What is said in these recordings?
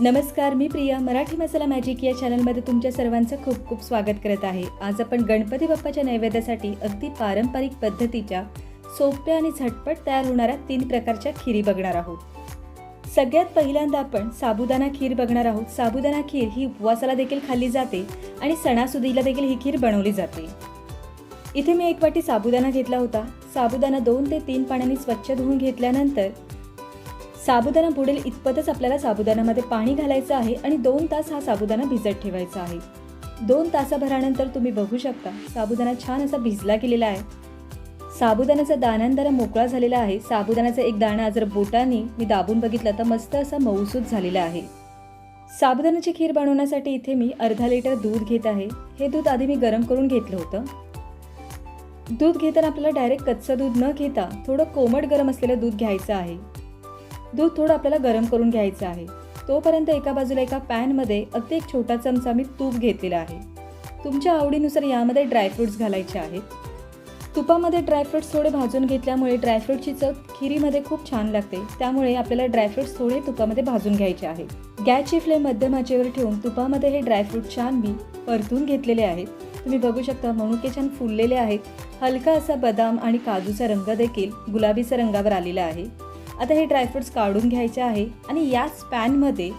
नमस्कार मी प्रिया. मराठी मसाला मॅजिक या चॅनलमध्ये तुमच्या सर्वांचं खूप खूप स्वागत करत आहे. आज आपण गणपती बाप्पाच्या नैवेद्यासाठी अगदी पारंपरिक पद्धतीच्या सोप्या आणि झटपट तयार होणाऱ्या तीन प्रकारच्या खिरी बघणार आहोत. सगळ्यात पहिल्यांदा आपण साबुदाणा खीर बघणार आहोत. साबुदाणा खीर ही उपवासाला देखील खाल्ली जाते आणि सणासुदीला देखील ही खीर बनवली जाते. इथे मी एक वाटी साबुदाणा घेतला होता. साबुदाणा दोन ते तीन पाण्याने स्वच्छ धुवून घेतल्यानंतर साबुदाणा बुडेल इतपतच आपल्याला साबुदाण्यामध्ये पाणी घालायचं आहे आणि दोन तास हा साबुदाणा भिजत ठेवायचा आहे. दोन तासाभरानंतर तुम्ही बघू शकता साबुदाणा छान असा भिजला गेलेला आहे. साबुदाण्याचा दाण्यांदारा मोकळा झालेला आहे. साबुदाण्याचा एक दाणा जर बोटाने मी दाबून बघितला तर मस्त असा मऊसूत झालेला आहे. साबुदाण्याची खीर बनवण्यासाठी इथे मी अर्धा लिटर दूध घेत आहे. हे दूध आधी मी गरम करून घेतलं होतं. दूध घेताना आपल्याला डायरेक्ट कच्चं दूध न घेता थोडं कोमट गरम असलेलं दूध घ्यायचं आहे. दूध थोडं आपल्याला गरम करून घ्यायचं आहे. तोपर्यंत एका बाजूला एका पॅनमध्ये अगदी एक छोटा चमचा मी तूप घेतलेला आहे. तुमच्या आवडीनुसार यामध्ये ड्रायफ्रूट्स घालायचे आहेत. तुपामध्ये ड्रायफ्रूट्स थोडे भाजून घेतल्यामुळे ड्रायफ्रूटची चव खिरीमध्ये खूप छान लागते. त्यामुळे आपल्याला ड्रायफ्रूट्स थोडे तुपामध्ये भाजून घ्यायचे आहे गॅसची फ्लेम मध्यम आचेवर ठेवून तुपामध्ये हे ड्रायफ्रूट छान मी परतून घेतलेले आहेत. तुम्ही बघू शकता मनुके छान फुललेले आहेत. हलका असा बदाम आणि काजूचा रंग देखील गुलाबीचा रंगावर आलेला आहे. आता हे ड्रायफ्रुट्स काढून घ्यायचे आहे आणि याच पॅनमध्ये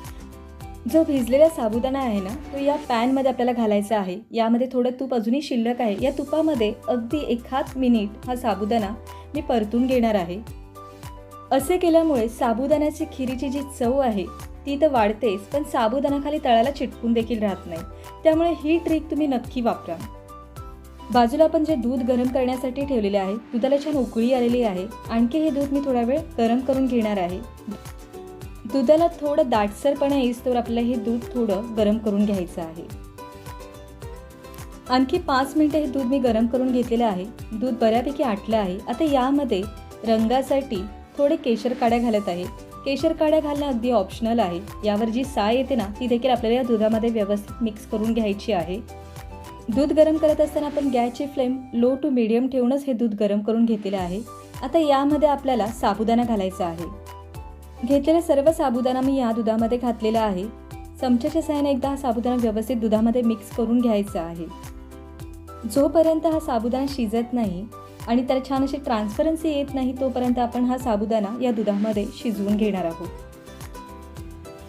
जो भिजलेला साबुदाणा आहे ना तो या पॅनमध्ये आपल्याला घालायचा आहे. यामध्ये थोडं तूप अजूनही शिल्लक आहे. या तुपामध्ये अगदी एखाद मिनिट हा साबुदाणा मी परतून घेणार आहे. असे केल्यामुळे साबुदाण्याची खिरीची जी चव आहे ती तर वाढतेच पण साबुदाणा खाली तळाला चिटकून देखील राहत नाही. त्यामुळे ही ट्रिक तुम्ही नक्की वापरा. बाजूला आपण जे दूध गरम करण्यासाठी ठेवलेले आहे दुधाला छान उकळी आलेली आहे. आणखी हे दूध मी थोडा वेळ गरम करून घेणार आहे. दुधाला थोडं दाटसरपणा येईस्तोवर आपल्याला हे दूध थोडं गरम करून घ्यायचं आहे. आणखी पाच मिनटं हे दूध मी गरम करून घेतलेलं आहे. दूध बऱ्यापैकी आटलं आहे. आता यामध्ये रंगासाठी थोडे केशर काड्या घालत आहे. केशर काड्या घालणं अगदी ऑप्शनल आहे. यावर जी साय येते ना ती देखील आपल्याला या दुधामध्ये व्यवस्थित मिक्स करून घ्यायची आहे. दूध गरम करत असताना आपण गॅसची फ्लेम लो टू मिडियम ठेवूनच हे दूध गरम करून घेतलेलं आहे. आता यामध्ये आपल्याला साबुदाणा घालायचा आहे. घेतलेला सर्व साबुदाणा मी या दुधामध्ये घातलेला आहे. चमच्याच्या सहाय्याने एकदा हा साबुदाणा व्यवस्थित दुधामध्ये मिक्स करून घ्यायचा आहे. जोपर्यंत हा साबुदाणा शिजत नाही आणि त्याला छान अशी ट्रान्सपरन्सी येत नाही तोपर्यंत आपण हा साबुदाणा या दुधामध्ये शिजवून घेणार आहोत.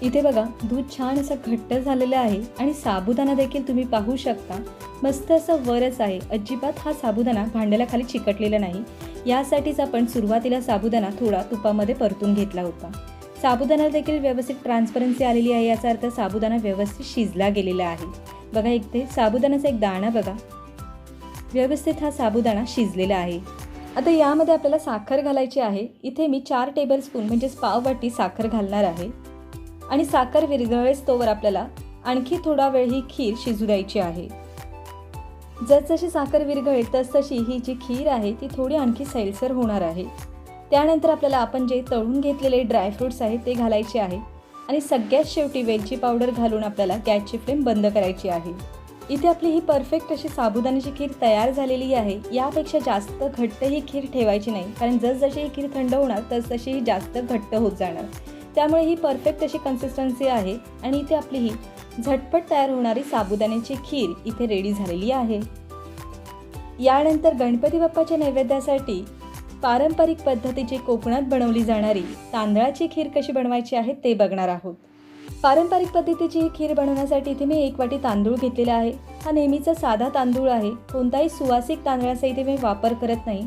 इथे बघा दूध छान असं घट्ट झालेलं आहे आणि साबुदाणा देखील तुम्ही पाहू शकता. मस्त असं वरच आहे. अजिबात हा साबुदाणा भांड्याला खाली चिकटलेला नाही. यासाठीच आपण सुरुवातीला साबुदाणा थोडा तुपामध्ये परतून घेतला होता. साबुदाणा देखील व्यवस्थित ट्रान्सपरन्सी आलेली आहे याचा अर्थ साबुदाणा व्यवस्थित शिजला गेलेला आहे. बघा एक ते साबुदाण्याचा एक दाणा बघा. व्यवस्थित हा साबुदाणा शिजलेला आहे. आता यामध्ये आपल्याला साखर घालायची आहे. इथे मी चार टेबलस्पून म्हणजेच पाव वाटी साखर घालणार आहे. आणि साखर विरघळेस तोवर आपल्याला आणखी थोडा वेळ ही खीर शिजू द्यायची आहे. जसजशी साखर विरघळेल तसतशी ही जी खीर आहे ती थोडी आणखी सैलसर होणार आहे. त्यानंतर आपल्याला आपण जे तळून घेतलेले ड्रायफ्रुट्स आहेत ते घालायचे आहे. आणि सगळ्यात शेवटी वेलची पावडर घालून आपल्याला गॅसची फ्लेम बंद करायची आहे. इथे आपली ही परफेक्ट अशी साबुदाण्याची खीर तयार झालेली आहे. यापेक्षा जास्त घट्ट ही खीर ठेवायची नाही कारण जसजशी ही खीर थंड होणार तसतशी ही जास्त घट्ट होत जाणार. त्यामुळे ही परफेक्ट अशी कन्सिस्टन्सी आहे. आणि इथे आपली ही झटपट तयार होणारी साबुदाण्याची खीर इथे रेडी झालेली आहे. यानंतर गणपती बाप्पाच्या नैवेद्यासाठी पारंपरिक पद्धतीची कोकणात बनवली जाणारी तांदळाची खीर कशी बनवायची आहे ते बघणार आहोत. पारंपरिक पद्धतीची ही खीर बनवण्यासाठी इथे मी एक वाटी तांदूळ घेतलेला आहे. हा नेहमीचा साधा तांदूळ आहे. कोणताही सुवासिक तांदळाचा इथे मी वापर करत नाही.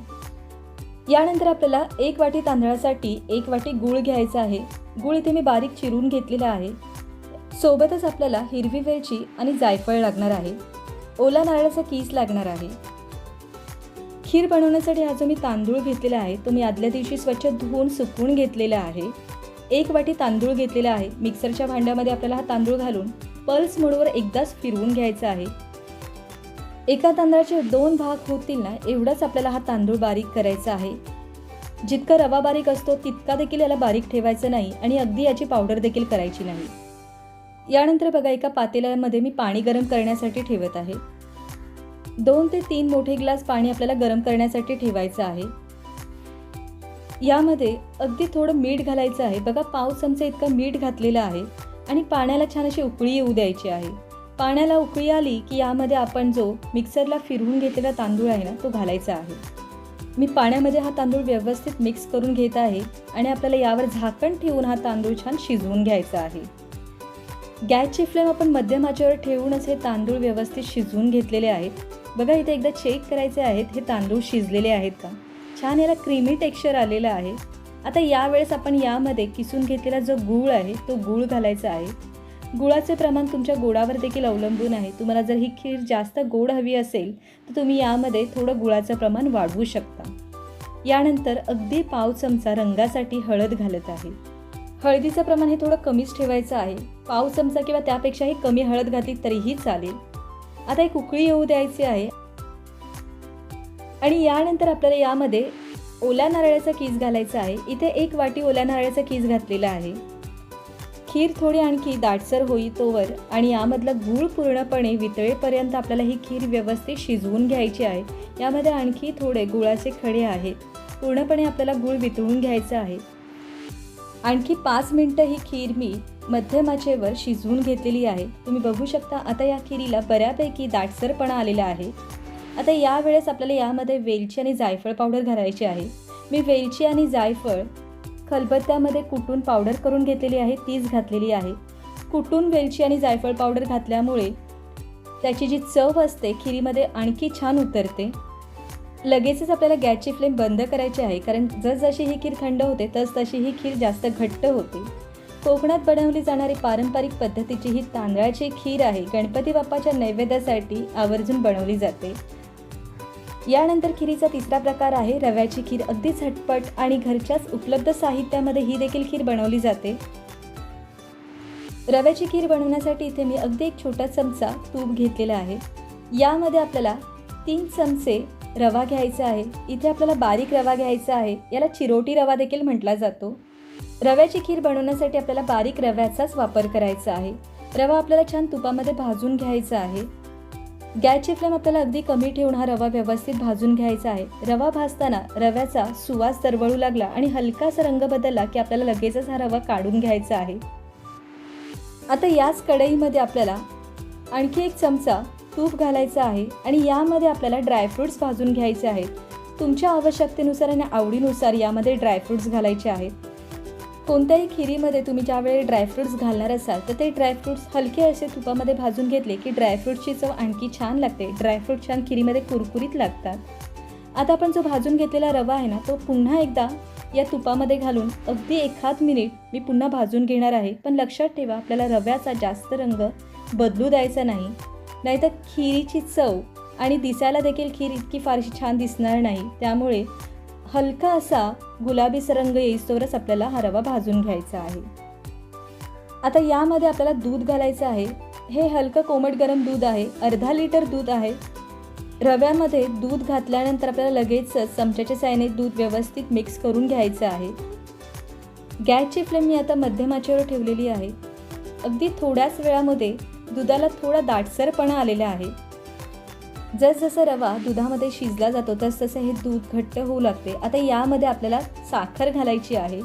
यानंतर आपल्याला एक वाटी तांदळासाठी एक वाटी गूळ घ्यायचा आहे. गूळ इथे मी बारीक चिरून घेतलेला आहे. सोबतच आपल्याला हिरवी वेलची आणि जायफळ लागणार आहे. ओला नारळाचा कीस लागणार आहे. खीर बनवण्यासाठी हा जो मी तांदूळ घेतलेला आहे तो मी आदल्या दिवशी स्वच्छ धुवून सुकवून घेतलेला आहे. एक वाटी तांदूळ घेतलेला आहे. मिक्सरच्या भांड्यामध्ये आपल्याला हा तांदूळ घालून पल्स मोडवर एकदाच फिरवून घ्यायचा आहे. एका तांदळाचे दोन भाग होतील ना एवढाच आपल्याला हा तांदूळ बारीक करायचा आहे. जितका रवा बारीक असतो तितका देखील याला बारीक ठेवायचं नाही आणि अगदी याची पावडर देखील करायची नाही. यानंतर बघा एका पातेल्यामध्ये मी पाणी गरम करण्यासाठी ठेवत आहे. दोन ते तीन मोठे ग्लास पाणी आपल्याला गरम करण्यासाठी ठेवायचं आहे. यामध्ये अगदी थोडं मीठ घालायचं आहे. बघा पाव चमचा इतकं मीठ घातलेलं आहे आणि पाण्याला छान अशी उकळी येऊ द्यायची आहे. पाण्याला उकळी आली की यामध्ये आपण जो मिक्सरला फिरवून घेतलेला तांदूळ आहे ना तो घालायचा आहे. मी पाण्यामध्ये हा तांदूळ व्यवस्थित मिक्स करून घेत आहे आणि आपल्याला यावर झाकण ठेवून हा तांदूळ छान शिजवून घ्यायचा आहे. गॅसची फ्लेम आपण मध्यम आचेवर ठेवूनच हे तांदूळ व्यवस्थित शिजवून घेतलेले आहेत. बघा इथे एकदा चेक करायचे आहेत हे तांदूळ शिजलेले आहेत का? छान याला क्रीमी टेक्स्चर आलेलं आहे. आता यावेळेस आपण यामध्ये किसून घेतलेला जो गूळ आहे तो गूळ घालायचा आहे. गुळाचे प्रमाण तुमच्या गोडावर देखील अवलंबून आहे. तुम्हाला जर ही खीर जास्त गोड हवी असेल तर तुम्ही यामध्ये थोडं गुळाचं प्रमाण वाढवू शकता. यानंतर अगदी पाव चमचा रंगासाठी हळद घालत आहे. हळदीचं प्रमाण हे थोडं कमीच ठेवायचं आहे. पाव चमचा किंवा त्यापेक्षाही कमी हळद घातली तरीही चालेल. आता एक उकळी येऊ द्यायची आहे. आणि यानंतर आपल्याला यामध्ये ओल्या नारळाचा कीस घालायचा आहे. इथे एक वाटी ओल्या नारळाचा कीस घातलेला आहे. खीर थोडी आणखी दाटसर होई तोवर आणि यामधला गूळ पूर्णपणे वितळेपर्यंत आपल्याला ही खीर व्यवस्थित शिजवून घ्यायची आहे. यामध्ये आणखी थोडे गुळाचे खडे आहेत. पूर्णपणे आपल्याला गूळ वितळून घ्यायचा आहे. आणखी पाच मिनटं ही खीर मी मध्यमाचेवर शिजवून घेतलेली आहे. तुम्ही बघू शकता आता या खिरीला बऱ्यापैकी दाटसरपणा आलेला आहे. आता यावेळेस आपल्याला यामध्ये वेलची आणि जायफळ पावडर घालायची आहे. मी वेलची आणि जायफळ खलबत्त्यामध्ये कुटून पावडर करून घेतलेली आहे तीच घातलेली आहे. कुटून वेलची आणि जायफळ पावडर घातल्यामुळे त्याची जी चव असते खिरीमध्ये आणखी छान उतरते. लगेचच आपल्याला गॅसची फ्लेम बंद करायची आहे कारण जसजशी ही खीर थंड होते तस तशी ही खीर जास्त घट्ट होते. कोकणात बनवली जाणारी पारंपरिक पद्धतीची ही तांदळाची खीर आहे गणपती बाप्पाच्या नैवेद्यासाठी आवर्जून बनवली जाते. यानंतर खिरीचा तिसरा प्रकार आहे. रव्याची खीर अगदी झटपट आणि घरच्याच उपलब्ध साहित्यामध्ये ही देखील खीर बनवली जाते. रव्याची खीर बनवण्यासाठी इथे मी अगदी एक छोटा चमचा तूप घेतलेला आहे. यामध्ये आपल्याला तीन चमचे रवा घ्यायचा आहे. इथे आपल्याला बारीक रवा घ्यायचा आहे. याला चिरोटी रवा देखील म्हटला जातो. रव्याची खीर बनवण्यासाठी आपल्याला बारीक रव्याचाच वापर करायचा आहे. रवा आपल्याला छान तुपामध्ये भाजून घ्यायचा आहे. गॅसची फ्लेम आपल्याला अगदी कमी ठेवून हा रवा व्यवस्थित भाजून घ्यायचा आहे. रवा भाजताना रव्याचा सुवास दरवळू लागला आणि हलकासा रंग बदलला की आपल्याला लगेचच हा रवा काढून घ्यायचा आहे. आता याच कढईमध्ये आपल्याला आणखी एक चमचा तूप घालायचं आहे आणि यामध्ये आपल्याला ड्रायफ्रूट्स भाजून घ्यायचे आहेत. तुमच्या आवश्यकतेनुसार आणि आवडीनुसार यामध्ये ड्रायफ्रूट्स घालायचे आहेत. कोणत्याही खिरीमध्ये तुम्ही ज्यावेळी ड्रायफ्रूट्स घालणार असाल तर ते ड्रायफ्रूट्स हलके असे तुपामध्ये भाजून घेतले की ड्रायफ्रूटची चव आणखी छान लागते. ड्रायफ्रूट छान खिरीमध्ये कुरकुरीत लागतात. आता आपण जो भाजून घेतलेला रवा आहे ना तो पुन्हा एकदा या तुपामध्ये घालून अगदी एखाद मिनिट मी पुन्हा भाजून घेणार आहे. पण लक्षात ठेवा आपल्याला रव्याचा जास्त रंग बदलू द्यायचा नाही. नाहीतर खिरीची चव आणि दिसायला देखील खीर इतकी फारशी छान दिसणार नाही. त्यामुळे हलका असा गुलाबीचा रंग येईस्तोवरच आपल्याला हा रवा भाजून घ्यायचा आहे. आता यामध्ये आपल्याला दूध घालायचं आहे. हे हलकं कोमट गरम दूध आहे. अर्धा लिटर दूध आहे. रव्यामध्ये दूध घातल्यानंतर आपल्याला लगेचच चमच्याच्या सायने दूध व्यवस्थित मिक्स करून घ्यायचं आहे. गॅसची फ्लेम मी आता मध्यमाचेवर ठेवलेली आहे. अगदी थोड्याच वेळामध्ये दुधाला थोडा दाटसरपणा आलेला आहे. जसजसा रवा दुधामध्ये शिजला जातो तसतसं हे दूध घट्ट होऊ लागते. आता यामध्ये आपल्याला साखर घालायची आहे.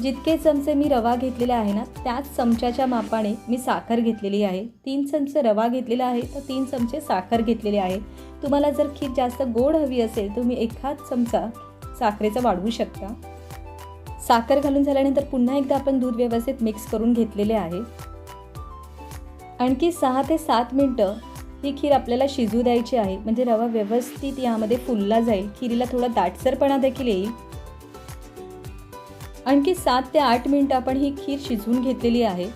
जितके चमचे मी रवा घेतलेला आहे ना त्याच चमच्याच्या मापाने मी साखर घेतलेली आहे. तीन चमचे रवा घेतलेला आहे तर तीन चमचे साखर घेतलेले आहे. तुम्हाला जर खीर जास्त गोड हवी असेल तुम्ही एखाद चमचा साखरेचा वाढवू शकता. साखर घालून झाल्यानंतर पुन्हा एकदा आपण दूध व्यवस्थित मिक्स करून घेतलेले आहे. आणखी सहा ते सात मिनटं ही खीर आपल्याला शिजू द्यायची आहे. म्हणजे रवा व्यवस्थित यामध्ये फुलला जाईल. खिरीला थोडा दाटसरपणा देखील येईल. आणखी सात ते आठ मिनटं आपण ही खीर शिजवून घेतलेली आहे.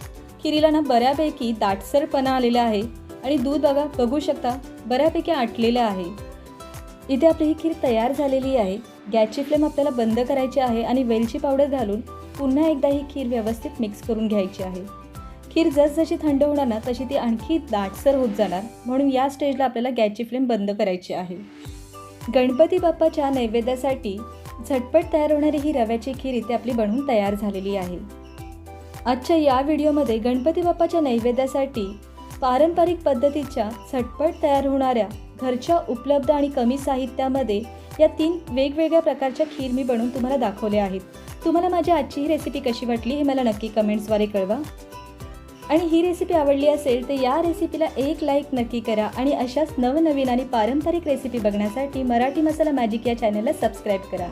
खिरीला ना बऱ्यापैकी दाटसरपणा आलेला आहे. आणि दूध बघा बघू शकता बऱ्यापैकी आटलेलं आहे. इथे आपली ही खीर तयार झालेली आहे. गॅसची फ्लेम आपल्याला बंद करायची आहे आणि वेलची पावडर घालून पुन्हा एकदा ही खीर व्यवस्थित मिक्स करून घ्यायची आहे. खीर जसजशी थंड होणार ना तशी ती आणखी दाटसर होत जाणार. म्हणून या स्टेजला आपल्याला गॅसची फ्लेम बंद करायची आहे. गणपती बाप्पाच्या नैवेद्यासाठी झटपट तयार होणारी ही रव्याची खीर इथे आपली बनवून तयार झालेली आहे. आजच्या या व्हिडिओमध्ये गणपती बाप्पाच्या नैवेद्यासाठी पारंपरिक पद्धतीच्या झटपट तयार होणाऱ्या घरच्या उपलब्ध आणि कमी साहित्यामध्ये या तीन वेगवेगळ्या प्रकारच्या खीर मी बनवून तुम्हाला दाखवल्या आहेत. तुम्हाला माझी आजची ही रेसिपी कशी वाटली हे मला नक्की कमेंट्सद्वारे कळवा. आणि ही रेसिपी आवडली असेल तर या रेसिपीला एक लाईक नक्की करा आणि अशाच नवनवीन आणि पारंपरिक रेसिपी बघण्यासाठी मराठी मसाला मॅजिक या चॅनलला सबस्क्राईब करा.